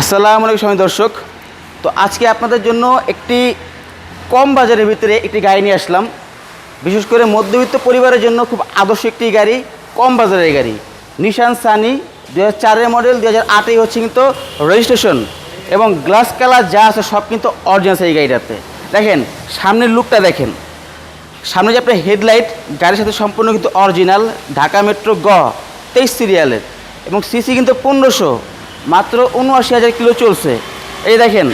আসসালামু আলাইকুম সময় দর্শক। তো আজকে আপনাদের জন্য একটি কম বাজারের ভিতরে একটি গাড়ি নিয়ে আসলাম। বিশেষ করে মধ্যবিত্ত পরিবারের জন্য খুব আদর্শ একটি গাড়ি, কম বাজারের গাড়ি। নিশান সানি দু হাজার মডেল দু হাজার আটেই হচ্ছে কিন্তু রেজিস্ট্রেশন এবং গ্লাস কালার যা আছে সব কিন্তু অরিজিনাল এই গাড়িটাতে। দেখেন, সামনের লুকটা দেখেন। সামনে যে আপনার হেডলাইট গাড়ির সাথে সম্পূর্ণ কিন্তু অরিজিনাল ঢাকা মেট্রো গ, তেইশ সিরিয়ালের এবং সিসি কিন্তু পনেরোশো। মাত্র উনআশি হাজার কিলো চলছে। এই দেখেন,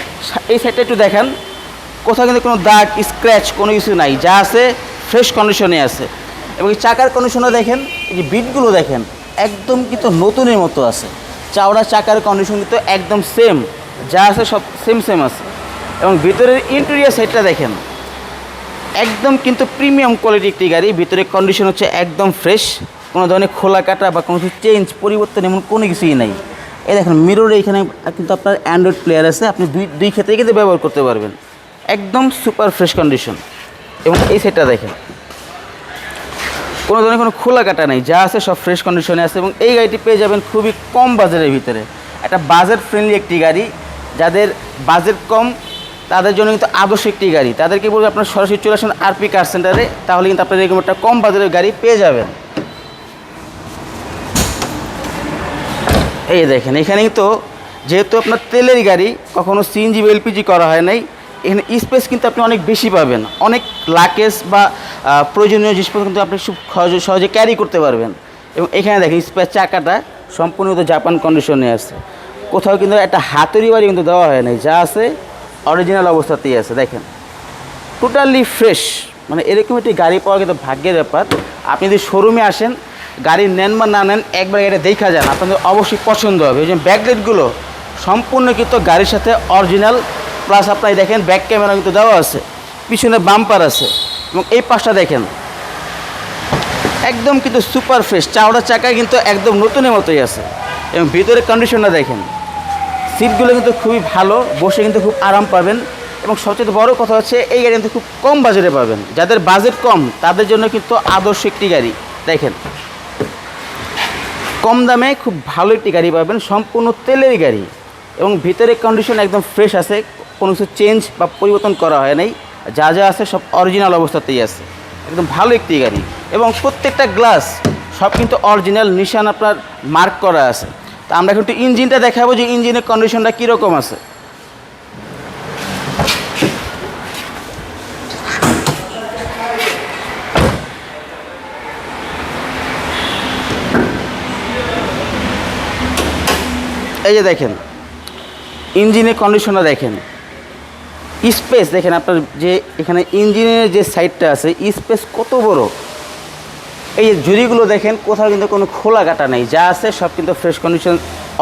এই সাইডটা একটু দেখেন। কোথাও কিন্তু কোনো দাগ স্ক্র্যাচ কোনো কিছু নাই, যা আছে ফ্রেশ কন্ডিশনে আছে। এবং এই চাকার কন্ডিশনও দেখেন, এই যে বিটগুলো দেখেন, একদম কিন্তু নতুনের মতো আছে। চাওড়া চাকার কন্ডিশন কিন্তু একদম সেম যা আছে সব সেম সেম আছে। এবং ভিতরের ইন্টেরিয়ার সাইডটা দেখেন, একদম কিন্তু প্রিমিয়াম কোয়ালিটি একটি গাড়ি। ভিতরে কন্ডিশন হচ্ছে একদম ফ্রেশ কোনো ধরনের খোলা কাটা বা কোনো কিছু চেঞ্জ পরিবর্তন এমন কোনো কিছুই নাই। এই দেখেন মিররে এইখানে কিন্তু আপনার অ্যান্ড্রয়েড প্লেয়ার আছে, আপনি দুই দুই ক্ষেত্রে কিন্তু ব্যবহার করতে পারবেন। একদম সুপার ফ্রেশ কন্ডিশন এবং এই সেটটা দেখেন। কোনো ধরনের কোনো খোলা কাটা নেই, যা আছে সব ফ্রেশ কন্ডিশনে আছে এবং এই গাড়িটি পেয়ে যাবেন খুবই কম বাজারের ভিতরে। একটা বাজেট ফ্রেন্ডলি একটি গাড়ি, যাদের বাজেট কম, তাদের জন্য কিন্তু আদর্শ একটি গাড়ি। তাদেরকে বলব আপনার সরাসরি চলে আসুন আরপি কার সেন্টারে তাহলে কিন্তু আপনার এরকম একটা কম বাজারের গাড়ি পেয়ে যাবেন। এই দেখেন এখানে তো যেহেতু আপনার তেলের গাড়ি, কখনো সিএনজি বা এলপিজি করা হয় নাই, এখানে স্পেস কিন্তু আপনি অনেক বেশি পাবেন। অনেক লাকেজ বা প্রয়োজনীয় জিনিসপত্র কিন্তু আপনি খুব সহজে সহজে ক্যারি করতে পারবেন। এবং এখানে দেখেন স্পেস চাকাটা সম্পূর্ণ কিন্তু জাপান কন্ডিশনে আছে। কোথাও কিন্তু একটা হাতুড়ি বাড়ি কিন্তু দেওয়া হয় নাই, যা আছে অরিজিনাল অবস্থাতেই আছে, দেখেন। টোটালি ফ্রেশ মানে এরকম একটি গাড়ি পাওয়া কিন্তু ভাগ্যের ব্যাপার। আপনি যদি শোরুমে আসেন গাড়ি নেন বা না নেন, একবার এটা দেখা যান। আপনাদের অবশ্যই পছন্দ হবে। ওই যে ব্যাকলাইটগুলো, সম্পূর্ণ কিন্তু গাড়ির সাথে অরিজিনাল প্লাস আপনার দেখেন ব্যাক ক্যামেরা কিন্তু দেওয়া আছে, পিছনে বাম্পার আছে, এবং এই পাশটা দেখেন। একদম কিন্তু সুপার ফ্রেশ চাওড়া চাকায় কিন্তু একদম নতুনের মতোই আছে, এবং ভিতরে কন্ডিশনটা দেখেন। সিটগুলো কিন্তু খুবই ভালো, বসে কিন্তু খুব আরাম পাবেন, এবং সবচেয়ে বড় কথা হচ্ছে, এই গাড়ি কিন্তু খুব কম বাজেটে পাবেন। যাদের বাজেট কম, তাদের জন্য কিন্তু আদর্শ একটি গাড়ি, দেখেন। কম দামে খুব ভালো একটি গাড়ি পাবেন, সম্পূর্ণ তেলের গাড়ি এবং ভিতরের কন্ডিশন একদম ফ্রেশ আছে, কোনো কিছু চেঞ্জ বা পরিবর্তন করা হয় নাই, যা যা আছে সব অরিজিনাল অবস্থাতেই আছে, একদম ভালো একটি গাড়ি এবং প্রত্যেকটা গ্লাস সব কিন্তু অরিজিনাল নিশান আপনার মার্ক করা আছে। তো আমরা একটু ইঞ্জিনটা দেখাবো যে ইঞ্জিনের কন্ডিশনটা কীরকম আছে। এই যে দেখেন, ইঞ্জিনের কন্ডিশনটা দেখেন। স্পেস দেখেন আপনার যে এখানে ইঞ্জিনের যে সাইডটা আছে, স্পেস কত বড়। এই যে জুড়িগুলো দেখেন, কোথাও কিন্তু কোনো খোলা কাটা নেই। যা আছে সব কিন্তু ফ্রেশ কন্ডিশন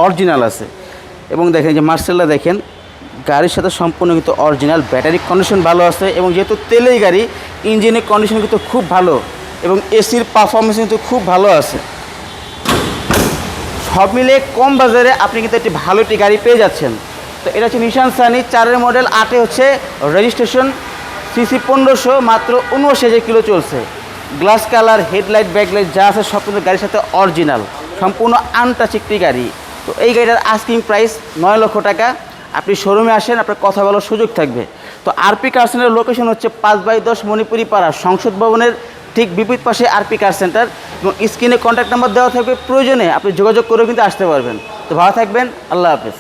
অরিজিনাল আছে। এবং দেখেন যে মার্সেলটা দেখেন, গাড়ির সাথে সম্পূর্ণ কিন্তু অরিজিনাল ব্যাটারি কন্ডিশন ভালো আছে এবং যেহেতু তেলেই গাড়ি, ইঞ্জিনের কন্ডিশন কিন্তু খুব ভালো এবং এসির পারফরমেন্স কিন্তু খুব ভালো আছে। সব মিলে কম বাজারে আপনি কিন্তু একটি ভালো একটি গাড়ি পেয়ে যাচ্ছেন। তো এটা হচ্ছে নিশান সানি চারের মডেল আটে হচ্ছে রেজিস্ট্রেশন সিসি পনেরোশো, মাত্র উনআশি হাজার কিলো চলছে। গ্লাস কালার হেডলাইট ব্যাকলাইট যা আছে সব কিন্তু গাড়ির সাথে অরিজিনাল সম্পূর্ণ আনটাচ একটি গাড়ি। তো এই গাড়িটার আস্কিং প্রাইস নয় লক্ষ টাকা। আপনি শোরুমে আসেন, আপনার কথা বলার সুযোগ থাকবে। তো আরপি কার সেন্টারের লোকেশন হচ্ছে পাঁচ বাই দশ মণিপুরি পাড়া সংসদ ভবনের ঠিক বিপরীত পাশে আরপি কার সেন্টার এবং স্ক্রিনে কন্ট্যাক্ট নাম্বার দেওয়া থাকবে। প্রয়োজনে আপনি যোগাযোগ করেও কিন্তু আসতে পারবেন। তো ভালো থাকবেন, আল্লাহ হাফেজ।